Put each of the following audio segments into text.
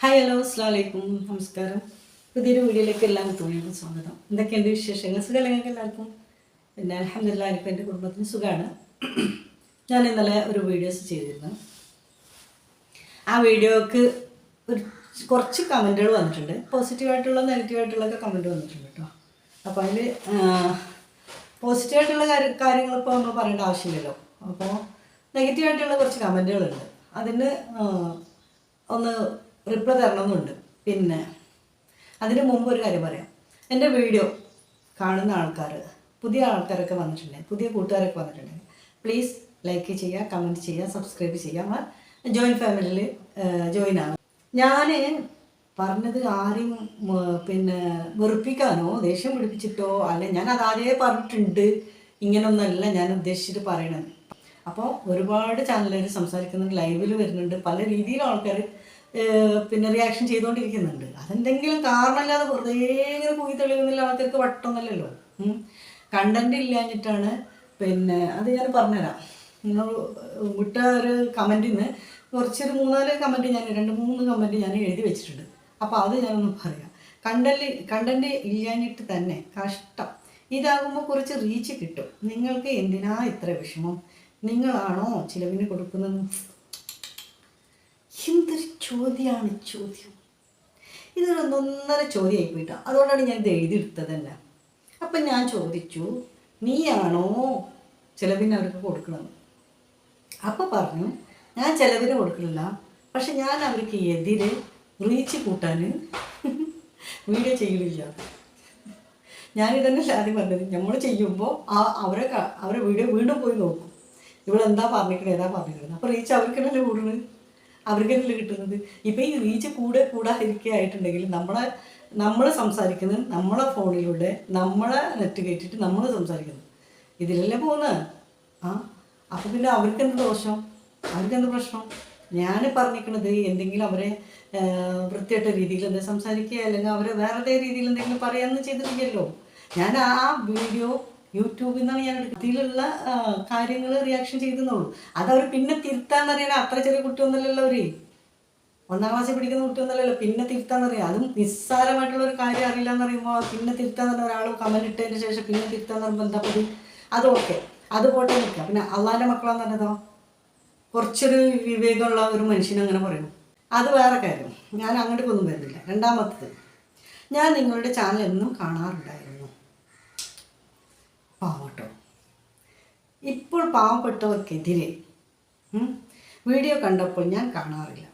Hi hello അസ്സാം വലൈക്കും നമസ്കാരം. പുതിയൊരു വീഡിയോയിലേക്ക് എല്ലാവർക്കും തോന്നിയും സ്വാഗതം. എന്തൊക്കെയുണ്ട് വിശേഷങ്ങൾ? സുഖം നിങ്ങൾക്ക് എല്ലാവർക്കും? പിന്നെ അലഹമില്ല എനിക്ക് എന്റെ കുടുംബത്തിന് സുഖമാണ് ഞാൻ ഇന്നലെ ഒരു വീഡിയോസ് ചെയ്തിരുന്നു. ആ വീഡിയോക്ക് ഒരു കുറച്ച് കമന്റുകൾ വന്നിട്ടുണ്ട്. പോസിറ്റീവായിട്ടുള്ള നെഗറ്റീവായിട്ടുള്ളൊക്കെ കമന്റ് വന്നിട്ടുണ്ട് കേട്ടോ. അപ്പോൾ അതിൽ പോസിറ്റീവായിട്ടുള്ള കാര്യ കാര്യങ്ങൾ ഇപ്പോൾ നമ്മൾ പറയേണ്ട ആവശ്യമില്ലല്ലോ. അപ്പോൾ നെഗറ്റീവായിട്ടുള്ള കുറച്ച് കമന്റുകളുണ്ട്. അതിന് ഒന്ന് റിപ്ലൈ തരണമെന്നുണ്ട് പിന്നെ അതിന് മുമ്പ് ഒരു കാര്യം പറയാം. എന്റെ വീഡിയോ കാണുന്ന ആൾക്കാർ പുതിയ ആൾക്കാരൊക്കെ വന്നിട്ടുണ്ടെങ്കിൽ പുതിയ കൂട്ടുകാരൊക്കെ വന്നിട്ടുണ്ടെങ്കിൽ പ്ലീസ് ലൈക്ക് ചെയ്യുക കമന്റ് ചെയ്യുക സബ്സ്ക്രൈബ് ചെയ്യുക. ജോയിൻ ഫാമിലിയിൽ ജോയിൻ ആകും ഞാൻ പറഞ്ഞത് ആരും പിന്നെ വെറുപ്പിക്കാനോ ദേഷ്യം പിടിപ്പിച്ചിട്ടോ അല്ല ഞാൻ അതാദ്യമേ പറഞ്ഞിട്ടുണ്ട്. ഇങ്ങനൊന്നല്ല ഞാൻ ഉദ്ദേശിച്ചിട്ട് പറയണത്. അപ്പോൾ ഒരുപാട് ചാനലുകാർ സംസാരിക്കുന്നുണ്ട് ലൈവിൽ വരുന്നുണ്ട്. പല രീതിയിലും ആൾക്കാർ പിന്നെ റിയാക്ഷൻ ചെയ്തുകൊണ്ടിരിക്കുന്നുണ്ട്. അതെന്തെങ്കിലും കാരണമില്ലാതെ വെറുതെ ഇങ്ങനെ പോയി തെളിയുന്നില്ല ആൾക്കാർക്ക് വട്ടമൊന്നുമല്ലല്ലോ കണ്ടന്റ് ഇല്ലാഞ്ഞിട്ടാണ് പിന്നെ അത് ഞാൻ പറഞ്ഞുതരാം. നിങ്ങൾ വിട്ട ഒരു കമന്റിൽ നിന്ന് കുറച്ചൊരു മൂന്നാൽ കമന്റ് ഞാൻ രണ്ട് മൂന്ന് കമന്റ് ഞാൻ എഴുതി വെച്ചിട്ടുണ്ട്. അപ്പോൾ അത് ഞാനൊന്ന് പറയാം. കണ്ടന്റ് കണ്ടന്റ് ഇല്ലാഞ്ഞിട്ട് തന്നെ കഷ്ടം. ഇതാകുമ്പോൾ കുറച്ച് റീച്ച് കിട്ടും. നിങ്ങൾക്ക് എന്തിനാ ഇത്ര വിഷമം? നിങ്ങളാണോ ചിലവിന് കൊടുക്കുന്നത്? എന്തൊരു ചോദ്യമാണ് ചോദ്യം? ഇതൊരു ഒന്നൊന്നര ചോദ്യമായി പോയിട്ടാ അതുകൊണ്ടാണ് ഞാൻ ഇത് എഴുതിയെടുത്തത് തന്നെ. അപ്പം ഞാൻ ചോദിച്ചു നീയാണോ ചിലവിന് അവർക്ക് കൊടുക്കണമെന്ന് അപ്പം പറഞ്ഞു ഞാൻ ചിലവിന് കൊടുക്കണില്ല പക്ഷെ ഞാൻ അവർക്ക് എതിരെ റീച്ച് കൂട്ടാൻ വീഡിയോ ചെയ്യണില്ല ഞാനിതന്നെ ആദ്യം പറഞ്ഞത് നമ്മൾ ചെയ്യുമ്പോൾ ആ അവരെ അവരെ വീഡിയോ വീണ്ടും പോയി നോക്കും. ഇവളെന്താ പറഞ്ഞിട്ടുണ്ട് ഏതാ പറഞ്ഞിട്ടുണ്ട് അപ്പോൾ റീച്ച് അവർക്കിടല്ലേ കൂടുന്നത്? അവർക്കല്ലേ കിട്ടുന്നത്? ഇപ്പം ഈ റീച്ച് കൂടെ കൂടാതിരിക്കുകയായിട്ടുണ്ടെങ്കിൽ നമ്മളെ നമ്മൾ സംസാരിക്കുന്നത് നമ്മളെ ഫോണിലൂടെ നമ്മളെ നെറ്റ് കയറ്റിയിട്ട് നമ്മൾ സംസാരിക്കുന്നു. ഇതിലല്ലേ പോകുന്നത്? ആ അപ്പോൾ പിന്നെ അവർക്കെന്ത് ദോഷം? അവർക്കെന്ത് പ്രശ്നം? ഞാൻ പറഞ്ഞിരിക്കുന്നത് എന്തെങ്കിലും അവരെ വൃത്തിയായിട്ട രീതിയിൽ എന്തെങ്കിലും സംസാരിക്കുക അല്ലെങ്കിൽ അവരെ വേറെ രീതിയിൽ എന്തെങ്കിലും പറയാമെന്ന് ചെയ്തിട്ടില്ലല്ലോ. ഞാൻ ആ വീഡിയോ യൂട്യൂബിൽ നിന്നാണ് ഞാൻ അതിലുള്ള കാര്യങ്ങൾ റിയാക്ഷൻ ചെയ്തെന്നുള്ളൂ. അതവർ പിന്നെ തിരുത്താന്നറിയണ അത്ര ചെറിയ കുട്ടിയൊന്നുമല്ലല്ലോ അവർ. ഒന്നാം ക്ലാസ്സിൽ പഠിക്കുന്ന കുട്ടിയൊന്നുമല്ലല്ലോ പിന്നെ തിരുത്താന്നറിയാം. അതും നിസ്സാരമായിട്ടുള്ള ഒരു കാര്യം അറിയില്ല എന്ന് പറയുമ്പോൾ പിന്നെ തിരുത്താന്ന് പറഞ്ഞ ഒരാൾ കമന്റ് ഇട്ടതിന് ശേഷം പിന്നെ തിരുത്താന്ന് പറയുമ്പോൾ എന്താ പതി? അത് ഓക്കെ അത് പോട്ടെ നിൽക്കാം പിന്നെ അള്ളാന്റെ മക്കളാന്ന് പറഞ്ഞതോ? കുറച്ചൊരു വിവേകമുള്ള ഒരു മനുഷ്യൻ അങ്ങനെ പറയുന്നു അത് വേറെ കാര്യം. ഞാൻ അങ്ങോട്ടേക്കൊന്നും വരുന്നില്ല. രണ്ടാമത്തത് ഞാൻ നിങ്ങളുടെ ചാനൽ എന്നും കാണാറുണ്ടായിരുന്നു. പാവട്ടോ. ഇപ്പോൾ പാവപ്പെട്ടവർക്കെതിരെ വീഡിയോ കണ്ടപ്പോൾ ഞാൻ കാണാറില്ല.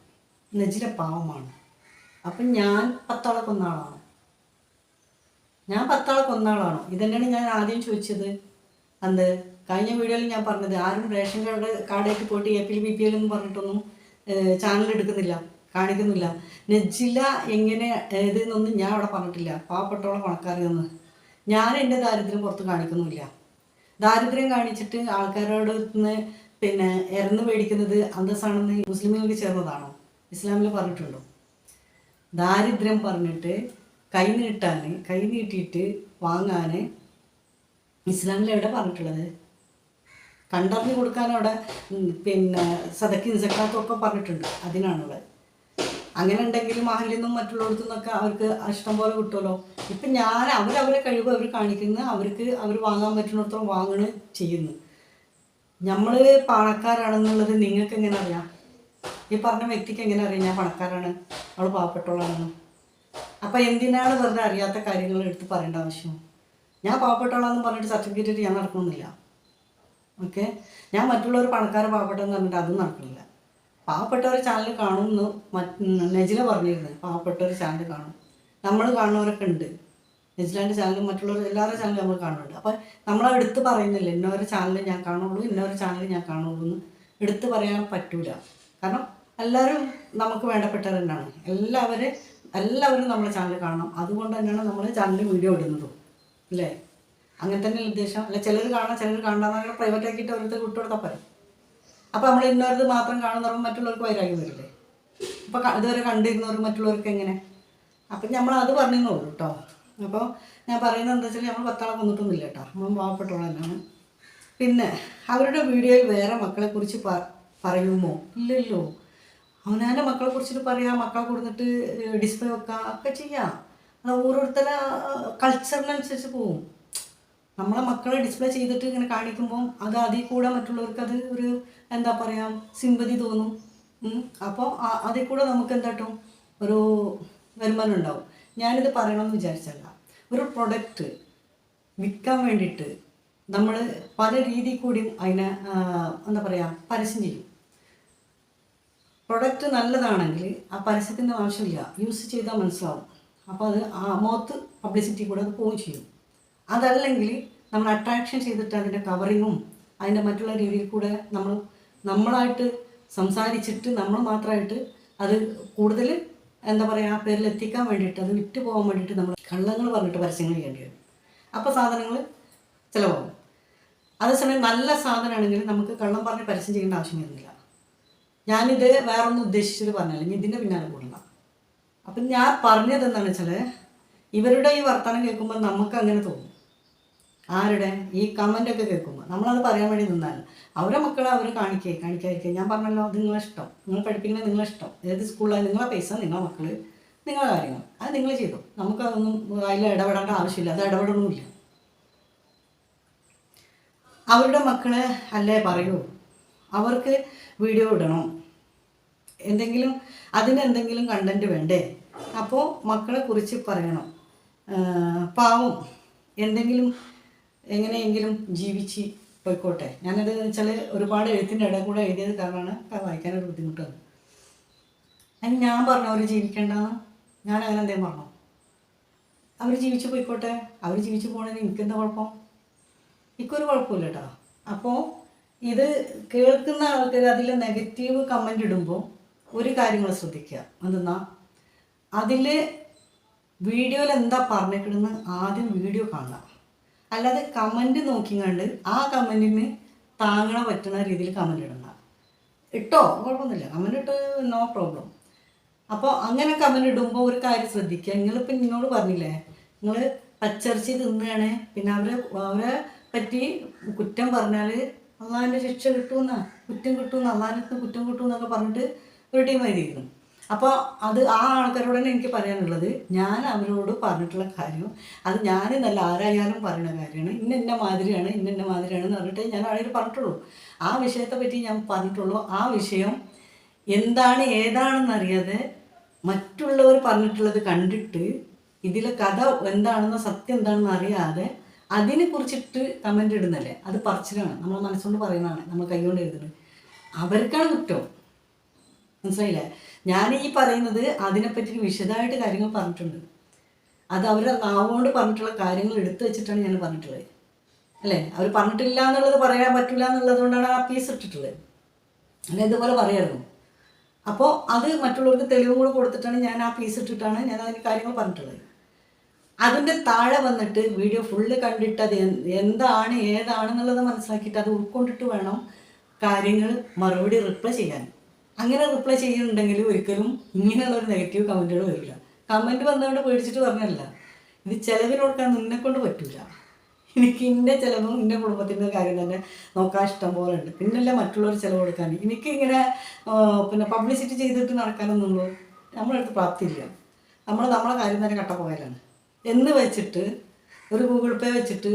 നജില പാവമാണ്. അപ്പം ഞാൻ പത്താളെ കൊന്നാളാണ്. ഞാൻ പത്താളെ കൊന്നാളാണ്. ഇതന്നെയാണ് ഞാൻ ആദ്യം ചോദിച്ചത്. അന്ന് കഴിഞ്ഞ വീഡിയോയിൽ ഞാൻ പറഞ്ഞത് ആരും റേഷൻ കാർഡ് കാർഡായിട്ട് പോയിട്ട് A P L B P L എന്ന് പറഞ്ഞിട്ടൊന്നും ചാനൽ എടുക്കുന്നില്ല കാണിക്കുന്നില്ല. നജില എങ്ങനെ ഇതെന്നൊന്നും ഞാൻ അവിടെ പറഞ്ഞിട്ടില്ല. പാവപ്പെട്ടോളം പണക്കാരെന്ന് ഞാൻ എന്റെ ദാരിദ്ര്യം പുറത്ത് കാണിക്കുന്നുമില്ല. ദാരിദ്ര്യം കാണിച്ചിട്ട് ആൾക്കാരോട് നിന്ന് പിന്നെ ഇറന്ന് മേടിക്കുന്നത് അന്തസ്സാണെന്ന് മുസ്ലിമുകൾക്ക് ചേർന്നതാണോ? ഇസ്ലാമിൽ പറഞ്ഞിട്ടുണ്ടോ? ദാരിദ്ര്യം പറഞ്ഞിട്ട് കൈ നീട്ടാൻ കൈ നീട്ടിയിട്ട് വാങ്ങാൻ ഇസ്ലാമിൽ എവിടെ പറഞ്ഞിട്ടുള്ളത്? കണ്ടറിഞ്ഞ് കൊടുക്കാൻ അവിടെ പിന്നെ സദക്കിൻ സക്കാത്തൊക്കെ പറഞ്ഞിട്ടുണ്ട്. അതിനാണുള്ളത്. അങ്ങനെ ഉണ്ടെങ്കിൽ മഹലിൽ നിന്നും മറ്റുള്ളവർക്കും നിന്നൊക്കെ അവർക്ക് ഇഷ്ടം പോലെ കിട്ടുമല്ലോ. ഇപ്പം ഞാൻ അവരവരെ കഴിവ് അവർ കാണിക്കുന്നു അവർക്ക് അവർ വാങ്ങാൻ പറ്റുന്നിടത്തോളം വാങ്ങണ് ചെയ്യുന്നു. നമ്മൾ പണക്കാരാണെന്നുള്ളത് നിങ്ങൾക്ക് എങ്ങനെ അറിയാം? ഈ പറഞ്ഞ വ്യക്തിക്ക് എങ്ങനെ അറിയാം ഞാൻ പണക്കാരാണ് അവൾ പാവപ്പെട്ടവളാണെന്ന്? അപ്പം എന്തിനാണ് വെറുതെ അറിയാത്ത കാര്യങ്ങൾ എടുത്ത് പറയേണ്ട ആവശ്യം? ഞാൻ പാവപ്പെട്ടവളാന്ന് പറഞ്ഞിട്ട് സർട്ടിഫിക്കറ്റ് ഞാൻ നടക്കണമെന്നില്ല ഓക്കെ ഞാൻ മറ്റുള്ളവർ പണക്കാരെ പാവപ്പെട്ടെന്ന് പറഞ്ഞിട്ട് അതും നടക്കുന്നില്ല പാവപ്പെട്ടവർ ചാനൽ കാണുമെന്ന് നജില പറഞ്ഞിരുന്നത് പാവപ്പെട്ടവർ ചാനൽ കാണും. നമ്മൾ കാണുന്നവരൊക്കെ ഉണ്ട്. നെജിലാന്റെ ചാനലും മറ്റുള്ളവർ എല്ലാവരുടെ ചാനലും നമ്മൾ കാണുന്നുണ്ട്. അപ്പോൾ നമ്മൾ എടുത്ത് പറയുന്നില്ല ഇന്നവരെ ചാനൽ ഞാൻ കാണുള്ളൂ ഇന്നവരെ ചാനൽ ഞാൻ കാണുള്ളൂ എന്ന് എടുത്ത് പറയാൻ പറ്റൂല. കാരണം എല്ലാവരും നമുക്ക് വേണ്ടപ്പെട്ടവർ തന്നെയാണ്. എല്ലാവരും എല്ലാവരും നമ്മളെ ചാനൽ കാണണം. അതുകൊണ്ട് തന്നെയാണ് നമ്മൾ ചാനലിൽ വീഡിയോ ഇടുന്നതും. അല്ലേ? അങ്ങനെ തന്നെ ഉദ്ദേശം? അല്ല ചിലർ കാണാം ചിലർ കാണാൻ പ്രൈവറ്റ് ആക്കിയിട്ട് ഓരോരുത്തർ വിട്ടുകൊടുത്താൽ പോരെ? അപ്പോൾ നമ്മൾ ഇന്നവരത് മാത്രം കാണുന്നവർ മറ്റുള്ളവർക്ക് വൈരാഗ്യം വരില്ലേ? അപ്പോൾ ഇതുവരെ കണ്ടിരുന്നവർ മറ്റുള്ളവർക്ക് എങ്ങനെ? അപ്പം നമ്മൾ അത് പറഞ്ഞെന്നുള്ളൂ കേട്ടോ അപ്പോൾ ഞാൻ പറയുന്നത് എന്താ വെച്ചാൽ നമ്മൾ പത്താളെ കൊന്നിട്ടൊന്നുമില്ല കേട്ടോ നമ്മൾ പാവപ്പെട്ടോളം തന്നെയാണ് പിന്നെ അവരുടെ വീഡിയോയിൽ വേറെ മക്കളെക്കുറിച്ച് പ പറയുമോ? ഇല്ലല്ലോ. അവനാന്റെ മക്കളെ കുറിച്ചിട്ട് പറയാം മക്കളെ കൊടുത്തിട്ട് ഡിസ്പ്ലേ വെക്കാം ഒക്കെ ചെയ്യാം. അത് ഓരോരുത്തരുടെ കൾച്ചറിനനുസരിച്ച് പോവും. നമ്മളെ മക്കളെ ഡിസ്പ്ലേ ചെയ്തിട്ട് ഇങ്ങനെ കാണിക്കുമ്പോൾ അത് അതിൽ കൂടെ മറ്റുള്ളവർക്ക് അത് ഒരു എന്താ പറയുക സിമ്പതി തോന്നും. അപ്പോൾ അതിൽ കൂടെ നമുക്ക് എന്താട്ടും ഒരു വരുമാനം ഉണ്ടാവും. ഞാനിത് പറയണമെന്ന് വിചാരിച്ചല്ല. ഒരു പ്രൊഡക്റ്റ് വിൽക്കാൻ വേണ്ടിയിട്ട് നമ്മൾ പല രീതി കൂടിയും അതിനെ എന്താ പറയുക പരസ്യം ചെയ്യും. പ്രൊഡക്റ്റ് നല്ലതാണെങ്കിൽ ആ പരസ്യത്തിന്റെ ആവശ്യമില്ല. യൂസ് ചെയ്താൽ മനസ്സിലാവും. അപ്പോൾ അത് ആ മോത്ത് പബ്ലിസിറ്റി കൂടെ അത് പോവുകയും ചെയ്യും. അതല്ലെങ്കിൽ നമ്മൾ അട്രാക്ഷൻ ചെയ്തിട്ട് അതിന്റെ കവറിങ്ങും അതിന്റെ മറ്റുള്ള രീതിയിൽ കൂടെ നമ്മൾ നമ്മളായിട്ട് സംസാരിച്ചിട്ട് നമ്മൾ മാത്രമായിട്ട് അത് കൂടുതൽ എന്താ പറയുക ആ പേരിൽ എത്തിക്കാൻ വേണ്ടിയിട്ട് അത് വിറ്റ് പോകാൻ വേണ്ടിയിട്ട് നമ്മൾ കള്ളങ്ങൾ പറഞ്ഞിട്ട് പരസ്യങ്ങൾ ചെയ്യേണ്ടി വരും. അപ്പോൾ സാധനങ്ങൾ ചിലവാകും. അതേസമയം നല്ല സാധനമാണെങ്കിൽ നമുക്ക് കള്ളം പറഞ്ഞ് പരസ്യം ചെയ്യേണ്ട ആവശ്യം വരുന്നില്ല. ഞാനിത് വേറൊന്നും ഉദ്ദേശിച്ചിട്ട് പറഞ്ഞല്ല ഇനി ഇതിന്റെ പിന്നാലെ കൂടണ്ട അപ്പം ഞാൻ പറഞ്ഞത് എന്താണെന്ന് വെച്ചാൽ ഇവരുടെ ഈ വർത്തമാനം കേൾക്കുമ്പോൾ നമുക്ക് അങ്ങനെ തോന്നും. ആരുടെ? ഈ കമന്റൊക്കെ കേൾക്കുമ്പോൾ നമ്മളത് പറയാൻ വേണ്ടി നിന്നാൽ അവരെ മക്കളെ അവർ കാണിക്കേ കാണിക്കാതിരിക്കുക ഞാൻ പറഞ്ഞല്ലോ നിങ്ങളെ ഇഷ്ടം നിങ്ങൾ പഠിപ്പിക്കുന്നത് നിങ്ങളെ ഇഷ്ടം ഏത് സ്കൂളിലാണ് നിങ്ങളെ പൈസ നിങ്ങളെ മക്കൾ നിങ്ങളെ കാര്യങ്ങൾ. അത് നിങ്ങൾ ചെയ്തു. നമുക്കതൊന്നും അതിൽ ഇടപെടേണ്ട ആവശ്യമില്ല. അത് ഇടപെടണമില്ല. അവരുടെ മക്കളെ അല്ലേ പറയൂ? അവർക്ക് വീഡിയോ ഇടണം. എന്തെങ്കിലും അതിന് എന്തെങ്കിലും കണ്ടന്റ് വേണ്ടേ? അപ്പോൾ മക്കളെ കുറിച്ച് പറയണം. പാവം. എന്തെങ്കിലും എങ്ങനെയെങ്കിലും ജീവിച്ച് പോയിക്കോട്ടെ. ഞാനത് വെച്ചാൽ ഒരുപാട് എഴുത്തിന്റെ ഇടയിൽ കൂടെ എഴുതിയത് കാരണമാണ് വായിക്കാനൊരു ബുദ്ധിമുട്ട് വന്നത് അതിന് ഞാൻ പറഞ്ഞു അവർ ജീവിക്കേണ്ടെന്ന് ഞാൻ അങ്ങനെ എന്തേലും പറഞ്ഞു? അവർ ജീവിച്ച് പോയിക്കോട്ടെ. അവർ ജീവിച്ച് പോകണതിന് എനിക്കെന്താ കുഴപ്പം? എനിക്കൊരു കുഴപ്പമില്ല കേട്ടോ അപ്പോൾ ഇത് കേൾക്കുന്ന ആൾക്കാർ അതിൽ നെഗറ്റീവ് കമന്റ് ഇടുമ്പോൾ ഒരു കാര്യങ്ങൾ ശ്രദ്ധിക്കുക എന്തെന്നാ അതിൽ വീഡിയോയിൽ എന്താ പറഞ്ഞിട്ടുണ്ടെന്ന് ആദ്യം വീഡിയോ കാണുക. അല്ലാതെ കമന്റ് നോക്കിങ്ങാണ്ട് ആ കമന്റിന് താങ്ങണ പറ്റുന്ന രീതിയിൽ കമന്റ് ഇടണ്ട. ഇട്ടോ? കുഴപ്പമൊന്നുമില്ല. കമന്റ് ഇട്ട് നോ പ്രോബ്ലം അപ്പോൾ അങ്ങനെ കമന്റ് ഇടുമ്പോൾ ഒരു കാര്യം ശ്രദ്ധിക്കുക. നിങ്ങളിപ്പോൾ നിന്നോട് പറഞ്ഞില്ലേ നിങ്ങൾ പച്ചറിച്ചി തിന്നുകയാണ് പിന്നെ അവരെ അവരെ പറ്റി കുറ്റം പറഞ്ഞാൽ അള്ളാഹിന്റെ ശിക്ഷ കിട്ടുമെന്നാ കുറ്റം കിട്ടുമെന്ന് അള്ളാഹിനത്ത് കുറ്റം കിട്ടുമെന്നൊക്കെ പറഞ്ഞിട്ട് ഒരു ടീം എഴുതിയിരുന്നു അപ്പോൾ അത് ആ ആൾക്കാരോട് തന്നെ എനിക്ക് പറയാനുള്ളത് ഞാൻ അവരോട് പറഞ്ഞിട്ടുള്ള കാര്യം അത് ഞാൻ നല്ല ആരായാലും പറയുന്ന കാര്യമാണ് ഇന്ന ഇന്ന മാതിരിയാണ് ഇന്ന ഇന്ന മാതിരിയാണ് എന്ന് പറഞ്ഞിട്ട് ഞാൻ അവരോട് പറഞ്ഞിട്ടുള്ളൂ. ആ വിഷയത്തെ പറ്റി ഞാൻ പറഞ്ഞിട്ടുള്ളൂ. ആ വിഷയം എന്താണ് ഏതാണെന്ന് അറിയാതെ മറ്റുള്ളവർ പറഞ്ഞിട്ടുള്ളത് കണ്ടിട്ട് ഇതിലെ കഥ എന്താണെന്നോ സത്യം എന്താണെന്ന് അറിയാതെ അതിനെ കുറിച്ചിട്ട് കമന്റ് ഇടുന്നല്ലേ? അത് പറച്ചിലാണ്. നമ്മൾ മനസ്സുകൊണ്ട് പറയുന്നതാണ്. നമ്മൾ കൈകൊണ്ട് എഴുതുന്നത്. അവർക്കാണ് കുറ്റം. മനസ്സിലായില്ലേ? ഞാൻ ഈ പറയുന്നത് അതിനെപ്പറ്റി വിശദമായിട്ട് കാര്യങ്ങൾ പറഞ്ഞിട്ടുണ്ട്. അത് അവരുടെ നാവുകൊണ്ട് പറഞ്ഞിട്ടുള്ള കാര്യങ്ങൾ എടുത്തു വെച്ചിട്ടാണ് ഞാൻ പറഞ്ഞിട്ടുള്ളത്. അല്ലേ? അവർ പറഞ്ഞിട്ടില്ല എന്നുള്ളത് പറയാൻ പറ്റില്ല എന്നുള്ളത് കൊണ്ടാണ് ആ പീസ് ഇട്ടിട്ടുള്ളത്. അല്ല? ഇതുപോലെ പറയായിരുന്നു. അപ്പോൾ അത് മറ്റുള്ളവർക്ക് തെളിവും കൂടെ കൊടുത്തിട്ടാണ് ഞാൻ ആ പീസ് ഇട്ടിട്ടാണ് ഞാൻ അതിന് കാര്യങ്ങൾ പറഞ്ഞിട്ടുള്ളത്. അതിന്റെ താഴെ വന്നിട്ട് വീഡിയോ ഫുള്ള് കണ്ടിട്ട് അത് എന്ത് എന്താണ് ഏതാണെന്നുള്ളത് മനസ്സിലാക്കിയിട്ട് അത് ഉൾക്കൊണ്ടിട്ട് വേണം കാര്യങ്ങൾ മറുപടി റിപ്ലൈ ചെയ്യാൻ. അങ്ങനെ റിപ്ലൈ ചെയ്യുന്നുണ്ടെങ്കിൽ ഒരിക്കലും ഇങ്ങനെയുള്ള ഒരു നെഗറ്റീവ് കമന്റുകൾ വരില്ല. കമന്റ് വന്നുകൊണ്ട് പേടിച്ചിട്ട് പറഞ്ഞല്ല ഇത് ചിലവിന് കൊടുക്കാൻ നിന്നെ കൊണ്ട് പറ്റില്ല എനിക്ക് എന്റെ ചിലവും എന്റെ കുടുംബത്തിന്റെ കാര്യം തന്നെ നോക്കാൻ ഇഷ്ടം പോലെ ഉണ്ട്. പിന്നല്ല മറ്റുള്ളവർ ചിലവ് കൊടുക്കാൻ. എനിക്ക് ഇങ്ങനെ പിന്നെ പബ്ലിസിറ്റി ചെയ്തിട്ട് നടക്കാനൊന്നുള്ളൂ നമ്മളെ അടുത്ത് പ്രാപ്തിയില്ല നമ്മൾ നമ്മളെ കാര്യം തന്നെ കട്ടപ്പോയാലാണ് എന്ന് വെച്ചിട്ട് ഒരു ഗൂഗിൾ പേ വെച്ചിട്ട്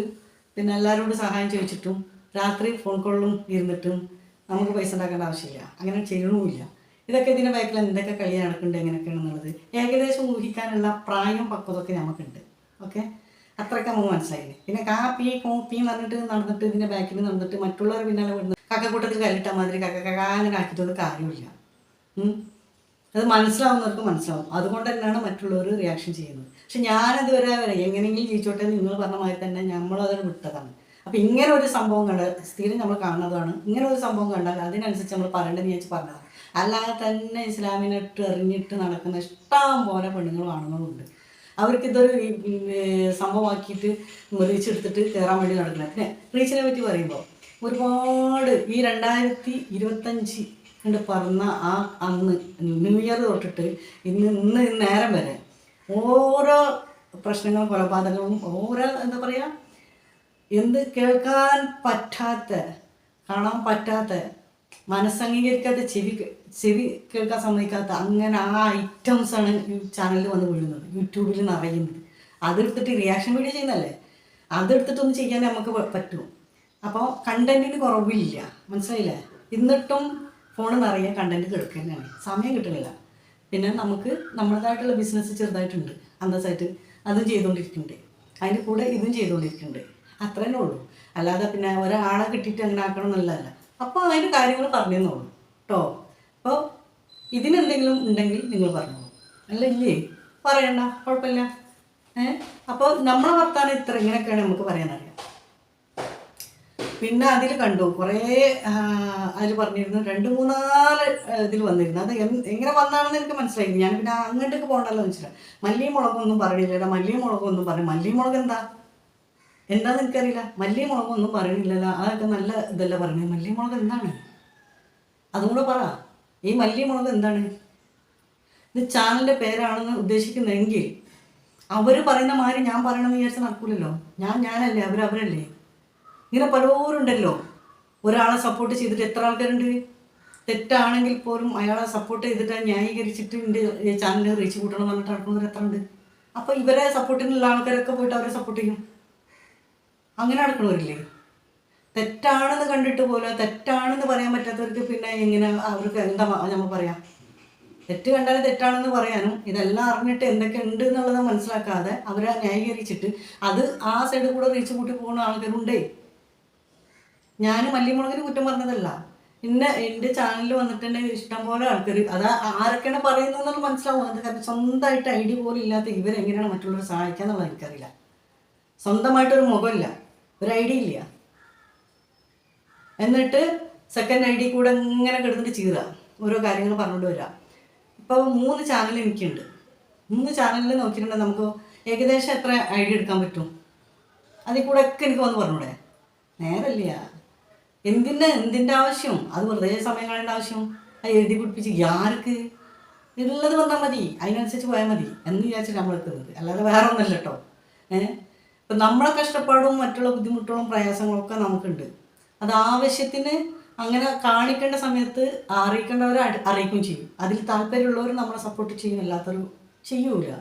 പിന്നെ എല്ലാവരോടും സഹായം ചോദിച്ചിട്ടും രാത്രി ഫോൺ കോളിലും ഇരുന്നിട്ടും നമുക്ക് പൈസ ഉണ്ടാക്കേണ്ട ആവശ്യമില്ല. അങ്ങനെ ചെയ്യണമില്ല ഇതൊക്കെ ഇതിന്റെ ബാക്കിൽ എന്തൊക്കെ കളി നടക്കുന്നുണ്ട് എങ്ങനെയൊക്കെയാണെന്നുള്ളത് ഏകദേശം ഊഹിക്കാനുള്ള പ്രായം പക്വതൊക്കെ നമുക്കുണ്ട്. ഓക്കെ? അത്രയൊക്കെ നമുക്ക് മനസ്സിലായില്ലേ? പിന്നെ കാപ്പി പീ കോ പീ പറഞ്ഞിട്ട് നടന്നിട്ട് ഇതിന്റെ ബാക്കിൽ നടന്നിട്ട് മറ്റുള്ളവർ പിന്നാലെ വിടുന്നു കക്കക്കൂട്ടത്തിൽ കല്ലിട്ട മാതിരി കക്ക കാലം അങ്ങനെ കാര്യമില്ല അത് മനസ്സിലാവുന്നവർക്ക് മനസ്സിലാവും. അതുകൊണ്ട് തന്നെയാണ് മറ്റുള്ളവർ റിയാക്ഷൻ ചെയ്യുന്നത്. പക്ഷെ ഞാനത് വരെ എങ്ങനെയെങ്കിലും ജീവിച്ചോട്ടെ നിങ്ങൾ പറഞ്ഞ മാതിരി തന്നെ നമ്മളതിന് വിട്ടതാണ്. അപ്പം ഇങ്ങനെ ഒരു സംഭവം കണ്ട സ്ഥിരം നമ്മൾ കാണുന്നതാണ്. ഇങ്ങനെ ഒരു സംഭവം കണ്ടാൽ അതിനനുസരിച്ച് നമ്മൾ പറയേണ്ടതെന്ന് വിചാരിച്ച് പറഞ്ഞതാണ്. അല്ലാതെ തന്നെ ഇസ്ലാമിനിട്ട് എറിഞ്ഞിട്ട് നടക്കുന്ന ഇഷ്ടം പോലെ പെണ്ണുങ്ങൾ ആണുങ്ങളും ഉണ്ട് അവർക്ക് ഇതൊരു സംഭവമാക്കിയിട്ട് റീച്ചെടുത്തിട്ട് കയറാൻ വേണ്ടി നടക്കുന്നത് പിന്നെ റീച്ചിനെ പറ്റി പറയുമ്പോൾ ഒരുപാട് ഈ രണ്ടായിരത്തി ഇരുപത്തഞ്ച് കണ്ട് പറഞ്ഞ ആ അന്ന് ന്യൂ ഇയർ തൊട്ടിട്ട് ഇന്ന് ഇന്ന് നേരം വരെ ഓരോ പ്രശ്നങ്ങളും കൊലപാതകവും ഓരോ എന്താ പറയുക എന്ത് കേൾക്കാൻ പറ്റാത്ത കാണാൻ പറ്റാത്ത മനസ്സംഗീകരിക്കാത്ത ചെവി ചെവി കേൾക്കാൻ സമ്മതിക്കാത്ത അങ്ങനെ ആ ഐറ്റംസ് ആണ് ഈ ചാനലിൽ വന്ന് വീഴുന്നത്. യൂട്യൂബിൽ നിറയുന്നത്. അതെടുത്തിട്ട് റിയാക്ഷൻ വീഡിയോ ചെയ്യുന്നല്ലേ അതെടുത്തിട്ടൊന്നും ചെയ്യാൻ നമുക്ക് പറ്റും. അപ്പോൾ കണ്ടന്റിന് കുറവില്ല. മനസ്സിലായില്ലേ? എന്നിട്ടും ഫോൺ നിറയെ കണ്ടന്റ് കേൾക്കുന്നതാണ് സമയം കിട്ടുന്നില്ല പിന്നെ നമുക്ക് നമ്മുടേതായിട്ടുള്ള ബിസിനസ് ചെറുതായിട്ടുണ്ട്. അന്തസ്സായിട്ട് അതും ചെയ്തുകൊണ്ടിരിക്കുന്നുണ്ട് അതിന്റെ കൂടെ ഇതും ചെയ്തുകൊണ്ടിരിക്കുന്നുണ്ട് അത്ര ഉള്ളൂ. അല്ലാതെ പിന്നെ ഒരാളെ കിട്ടിയിട്ട് അങ്ങനെ ആക്കണം എന്നുള്ളതല്ല. അപ്പോൾ അതിന്റെ കാര്യങ്ങൾ പറഞ്ഞെന്നുള്ളൂ കേട്ടോ അപ്പോൾ ഇതിനെന്തെങ്കിലും ഉണ്ടെങ്കിൽ നിങ്ങൾ പറഞ്ഞോളൂ. അല്ല ഇല്ലേ പറയണ്ട. കുഴപ്പമില്ല. ഏ? അപ്പോൾ നമ്മളെ വർത്താനം ഇത്ര ഇങ്ങനെയൊക്കെയാണ് നമുക്ക് പറയാനറിയാം. പിന്നെ അതിൽ കണ്ടു. കുറേ അതിൽ പറഞ്ഞിരുന്നു. രണ്ട് മൂന്നാൽ ഇതിൽ വന്നിരുന്നു. അത് എങ്ങനെ വന്നാണെന്ന് എനിക്ക് മനസ്സിലായി ഞാൻ പിന്നെ അങ്ങോട്ടേക്ക് പോകണ്ടല്ലോ മനസ്സിലായി മല്ലിയും മുളകൊന്നും പറയണില്ല മല്ലിയും മുളകൊന്നും പറയും മല്ലിയും മുളക് എന്താ? എന്താന്ന് എനിക്കറിയില്ല. മല്ലിയും മുളകൊന്നും പറയണില്ലല്ലോ. അതൊക്കെ നല്ല ഇതല്ല പറഞ്ഞത് മല്ലി മുളക് എന്താണ്? അതും കൂടെ പറ. ഈ മല്ലി മുളക് എന്താണ്? ഇത് ചാനലിന്റെ പേരാണെന്ന് ഉദ്ദേശിക്കുന്നതെങ്കിൽ അവർ പറയുന്ന മാതിരി ഞാൻ പറയണമെന്ന് വിചാരിച്ചാൽ നടക്കൂലല്ലോ. ഞാൻ ഞാനല്ലേ? അവർ അവരല്ലേ? ഇങ്ങനെ പലവരുണ്ടല്ലോ. ഒരാളെ സപ്പോർട്ട് ചെയ്തിട്ട് എത്ര ആൾക്കാരുണ്ട്? തെറ്റാണെങ്കിൽ പോലും അയാളെ സപ്പോർട്ട് ചെയ്തിട്ട് ന്യായീകരിച്ചിട്ട് ചാനലിൽ റീച്ച് കൂട്ടണം എന്ന് പറഞ്ഞിട്ട് നടക്കുന്നവർ എത്ര ഉണ്ട്? അപ്പോൾ ഇവരെ സപ്പോർട്ടിനുള്ള ആൾക്കാരൊക്കെ പോയിട്ട് അവരെ സപ്പോർട്ട് ചെയ്യും. അങ്ങനെ നടക്കണവരില്ലേ തെറ്റാണെന്ന് കണ്ടിട്ട് പോലും തെറ്റാണെന്ന് പറയാൻ പറ്റാത്തവർക്ക് പിന്നെ എങ്ങനെ അവർക്ക് എന്താ നമ്മൾ പറയാം? തെറ്റ് കണ്ടാലും തെറ്റാണെന്ന് പറയാനും ഇതെല്ലാം അറിഞ്ഞിട്ട് എന്തൊക്കെ ഉണ്ട് എന്നുള്ളത് മനസ്സിലാക്കാതെ അവരെ ന്യായീകരിച്ചിട്ട് അത് ആ സൈഡ് കൂടെ റീച്ച് കൂട്ടി പോകുന്ന ആൾക്കാരുണ്ടേ. ഞാൻ മല്ലിമുളകിന് കുറ്റം പറഞ്ഞതല്ല. ഇന്ന എന്റെ ചാനലിൽ വന്നിട്ടുണ്ടെങ്കിൽ ഇഷ്ടം പോലെ ആൾക്കാർ അത് ആരൊക്കെയാണ് പറയുന്നതെന്നുള്ള മനസ്സിലാവും. അത് കാരണം സ്വന്തമായിട്ട് ഐഡിയ പോലും ഇല്ലാത്ത ഇവരെങ്ങനെയാണ് മറ്റുള്ളവരെ സഹായിക്കുക എന്നുള്ളത് എനിക്കറിയില്ല. സ്വന്തമായിട്ടൊരു മുഖമില്ല ഒരു ഐഡിയ ഇല്ല. എന്നിട്ട് സെക്കൻഡ് ഐ ഡി കൂടെ ഇങ്ങനെ കിടന്നിട്ട് ചീറുക ഓരോ കാര്യങ്ങൾ പറഞ്ഞുകൊണ്ട് വരിക ഇപ്പോൾ മൂന്ന് ചാനൽ എനിക്കുണ്ട്. മൂന്ന് ചാനലിൽ നോക്കിയിട്ടുണ്ടെങ്കിൽ നമുക്ക് ഏകദേശം എത്ര ഐ ഡി എടുക്കാൻ പറ്റും? അതിൽ കൂടെ ഒക്കെ എനിക്ക് വന്ന് പറഞ്ഞൂടെ? നേരല്ല എന്തിന്റെ എന്തിന്റെ ആവശ്യം? അത് വെറുതെ സമയം കളയേണ്ട ആവശ്യം. അത് എഴുതി പിടിപ്പിച്ച് ആർക്ക് ഉള്ളത് വന്നാൽ മതി. അതിനനുസരിച്ച് പോയാൽ മതി. എന്ന് വിചാരിച്ചിട്ട് നമ്മൾ എടുക്കുന്നത്. അല്ലാതെ വേറെ ഒന്നല്ല കേട്ടോ ഏഹ്? ഇപ്പം നമ്മളെ കഷ്ടപ്പാടും മറ്റുള്ള ബുദ്ധിമുട്ടുകളും പ്രയാസങ്ങളും ഒക്കെ നമുക്കുണ്ട്. അത് ആവശ്യത്തിന് അങ്ങനെ കാണിക്കേണ്ട സമയത്ത് അറിയിക്കേണ്ടവരെ അടി- അറിയിക്കുകയും ചെയ്യും. അതിൽ താല്പര്യമുള്ളവർ നമ്മളെ സപ്പോർട്ട് ചെയ്യും അല്ലാത്തവർ ചെയ്യൂല.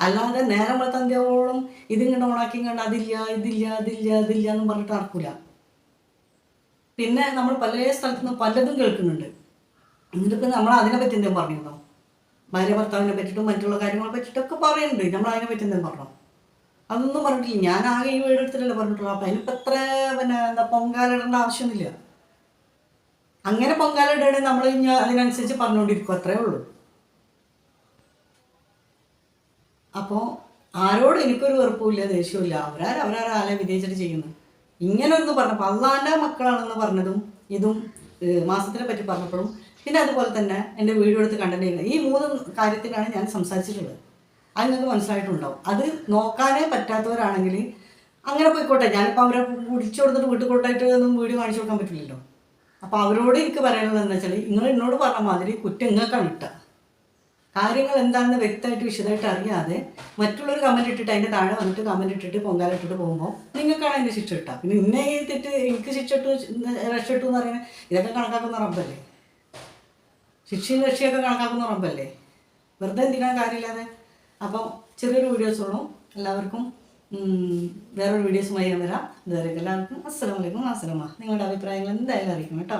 അല്ലാതെ നേരം വെളുത്തന്ത്യോളം ഇതിങ്ങനെ ഓണാക്കി കണ്ട് അതില്ല ഇതില്ല അതില്ല അതില്ല എന്ന് പറഞ്ഞിട്ട് നടക്കൂല. പിന്നെ നമ്മൾ പല സ്ഥലത്തു നിന്ന് പലതും കേൾക്കുന്നുണ്ട്. എന്നിട്ടിപ്പോൾ നമ്മൾ അതിനെ പറ്റി എന്തെങ്കിലും പറഞ്ഞിരുന്നോ? ഭാര്യ ഭർത്താവിനെ പറ്റിയിട്ടും മറ്റുള്ള കാര്യങ്ങളെ പറ്റിയിട്ടൊക്കെ പറയുന്നുണ്ട്. നമ്മൾ അതിനെ പറ്റി എന്തെങ്കിലും പറഞ്ഞോ? അതൊന്നും പറഞ്ഞിട്ടില്ല. ഞാൻ ആകെ ഈ വീട് എടുത്തിട്ടല്ലേ പറഞ്ഞിട്ടുള്ളൂ. അപ്പം അതിനിപ്പോൾ എത്ര പിന്നെ എന്താ പൊങ്കാലിടേണ്ട ആവശ്യമൊന്നുമില്ല. അങ്ങനെ പൊങ്കാലിടണേ നമ്മൾ അതിനനുസരിച്ച് പറഞ്ഞുകൊണ്ടിരിക്കും. അത്രേ ഉള്ളൂ. അപ്പോൾ ആരോടും എനിക്കൊരു വെറുപ്പുമില്ല ദേഷ്യമില്ല അവരാർ അവരാരാലെ ആലെ വിജയിച്ചിട്ട് ചെയ്യുന്നു ഇങ്ങനെ ഒന്ന് പറഞ്ഞപ്പോൾ അള്ളാന്റെ മക്കളാണെന്ന് പറഞ്ഞതും ഇതും മാസത്തിനെ പറ്റി പറഞ്ഞപ്പോഴും പിന്നെ അതുപോലെ തന്നെ എന്റെ വീഡിയോ എടുത്ത് കണ്ടന്റ് ഈ മൂന്ന് കാര്യത്തിനാണ് ഞാൻ സംസാരിച്ചിട്ടുള്ളത്. അത് മനസ്സിലായിട്ടുണ്ടാവും. അത് നോക്കാനേ പറ്റാത്തവരാണെങ്കിൽ അങ്ങനെ പോയിക്കോട്ടെ. ഞാനിപ്പോൾ അവരെ കുടിച്ചു കൊടുത്തിട്ട് വീട്ടിൽ കൊണ്ടായിട്ട് ഒന്നും വീഡിയോ കാണിച്ചു കൊടുക്കാൻ പറ്റില്ലല്ലോ. അപ്പോൾ അവരോട് എനിക്ക് പറയാനുള്ളത് എന്താ വെച്ചാൽ നിങ്ങൾ എന്നോട് പറഞ്ഞ മാതിരി കുറ്റം നിങ്ങൾക്കാണ് ഇട്ട കാര്യങ്ങൾ എന്താണെന്ന് വ്യക്തമായിട്ട് വിശദമായിട്ട് അറിയാതെ മറ്റുള്ളവർ കമന്റ് ഇട്ടിട്ട് അതിന്റെ താഴെ വന്നിട്ട് കമന്റ് ഇട്ടിട്ട് പൊങ്കാല ഇട്ടിട്ട് പോകുമ്പോൾ നിങ്ങൾക്കാണ് അതിന്റെ ശിക്ഷ ഇട്ടുക പിന്നെ ഇന്നെ ഈ തെറ്റ് എനിക്ക് ശിക്ഷ ഇട്ടു രക്ഷ ഇട്ടു എന്ന് പറയുന്നത് ഇതൊക്കെ കണക്കാക്കുന്ന റബ്ബല്ലേ? ശിക്ഷയും രക്ഷയൊക്കെ കണക്കാക്കുന്ന റബ്ബല്ലേ? വെറുതെ എന്തിനാണ് കാര്യമില്ലാതെ? അപ്പം ചെറിയൊരു വീഡിയോസുള്ളൂ എല്ലാവർക്കും വേറൊരു വീഡിയോസുമായി ഞാൻ വരാം. ഇതുവരെ എല്ലാവർക്കും അസ്സലാമലൈക്കും അസ്സലാമ നിങ്ങളുടെ അഭിപ്രായങ്ങൾ എന്തായാലും അറിയിക്കും കേട്ടോ.